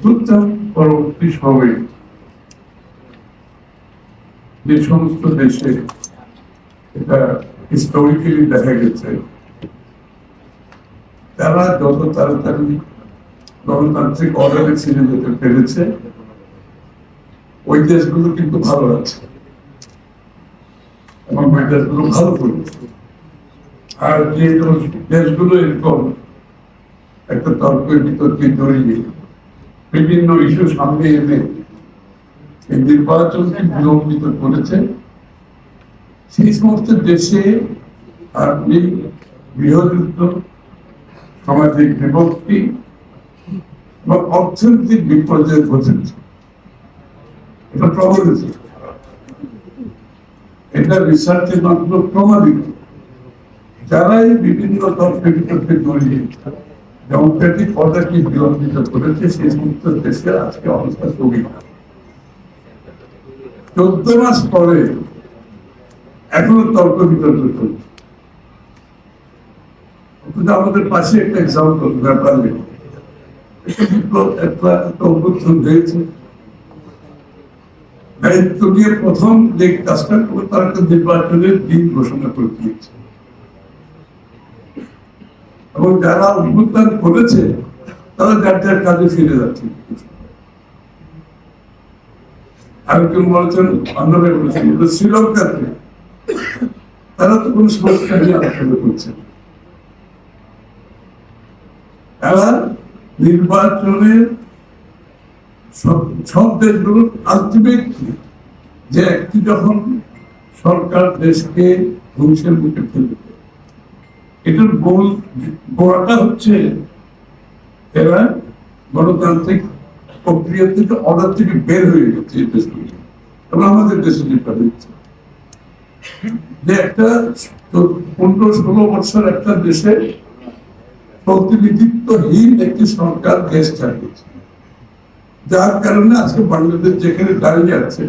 অভ্যুত্থান পরবর্তী সময়ে যে সমস্ত দেশে এটা হিস্টোরিক্যালি দেখা গেছে, তারা যত তাড়াতাড়ি গণতান্ত্রিক অর্ডারে ছিঁড়ে যেতে পেরেছে, ওই দেশগুলো কিন্তু ভালো আছে। এবং ওই দেশগুলো ভালো করেছে। আর যে দেশগুলো এরকম একটা তর্কের বিতর্কে জড়িয়ে বিভিন্ন ইস্যু সামনে এনে এই নির্বাচনকে বিলম্বিত করেছে। সেই সমস্ত দেশে আপনি গৃহযুদ্ধ সামাজিক বিভক্তি বা অর্থনৈতিক বিপর্যয় ঘটেছে। এটা প্রমাণিত এটা রিসার্চের মাধ্যমে প্রমাণিত। যারাই বিভিন্ন তর্ক বিতর্কে জড়িয়ে ডেমোক্রেটিক বিলম্বিত করেছে সেই সমস্ত দেশের আজকে অবস্থা। চোদ্দ মাস পরে এখনও তর্ক বিতর্ক চলছে। অথচ আমাদের পাশে একটা এক্সাম্পল ব্যাপারে একটা অভ্যুত্থান হয়েছে। দায়িত্ব নিয়ে প্রথম যে কাজটা করবে তার একটা নির্বাচনের দিন ঘোষণা করে দিয়েছে। এবং যারা অভ্যুত্থান করেছে তারা যার যার কাজে ফিরে যাচ্ছে। আর কেউ বলেছেন? অন্যরা বলেছেন। শ্রীলঙ্কাতে তারা তো কোনো সমস্যা নিয়ে আলোচনা করছে তারা সব- আলটিমেট যে একটি যখন সরকার দেশকে ধ্বংসের মুখে ফেলবে এটার গোল গোড়াটা হচ্ছে এরা গণতান্ত্রিক প্রক্রিয়া থেকে অর্ডার থেকে বের হয়ে গেছে এই দেশগুলো। এবং আমাদের দেশে যেটা হয়েছে। যে একটা পনেরো ষোলো বছর একটা দেশে প্রতিনিধিত্বহীন একটি সরকার দেশ চালিয়েছে। যার কারণে আজকে বাংলাদেশ যেখানে দাঁড়িয়ে আছে,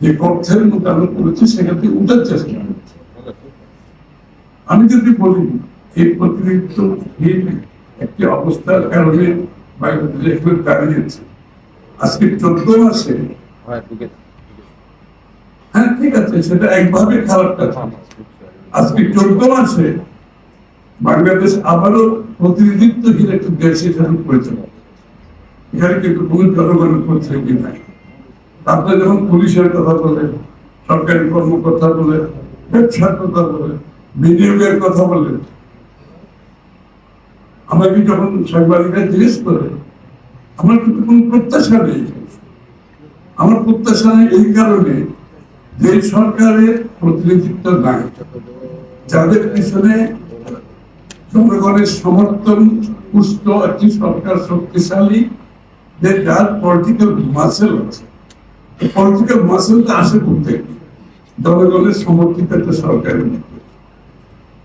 যে কক্ষের মোতাবেক করেছে, সেখান থেকে উঠার চেষ্টা। আমি যদি বলি এই প্রতিনিধিত্বহীন একটি অবস্থার কারণে বাংলাদেশ দাঁড়িয়েছে আজকে চোদ্দ মাসে হ্যাঁ ঠিক আছে। সেটা একভাবে খারাপ কথা আজকে চোদ্দ মাসে বাংলাদেশ আবারও প্রতিনিধিত্বহীন একটি দেশ হিসাবে পরিচালনা এখানে কিন্তু কোন জনগণের প্রতিনিধি নাই। আপনারা যখন পুলিশের কথা বলেন সরকারি কর্মকর্তা বলেন ব্যবসার কথা বলেন বিনিয়োগের কথা বলেন আমাকে যখন সাংবাদিকরা জিজ্ঞেস করে আমার কিন্তু কোনো প্রত্যাশা নেই। আমার প্রত্যাশা নেই এই কারণে যে সরকারের প্রতিনিধিত্ব নাই। যাদের পিছনে জনগণের সমর্থন, পুষ্ট একটি সরকার শক্তিশালী, যে যার পলিটিক্যাল মাসেল আছে। পলিটিক্যাল মাসেলটা আসে করতে জনগণের সমর্থিত একটা সরকারের মধ্যে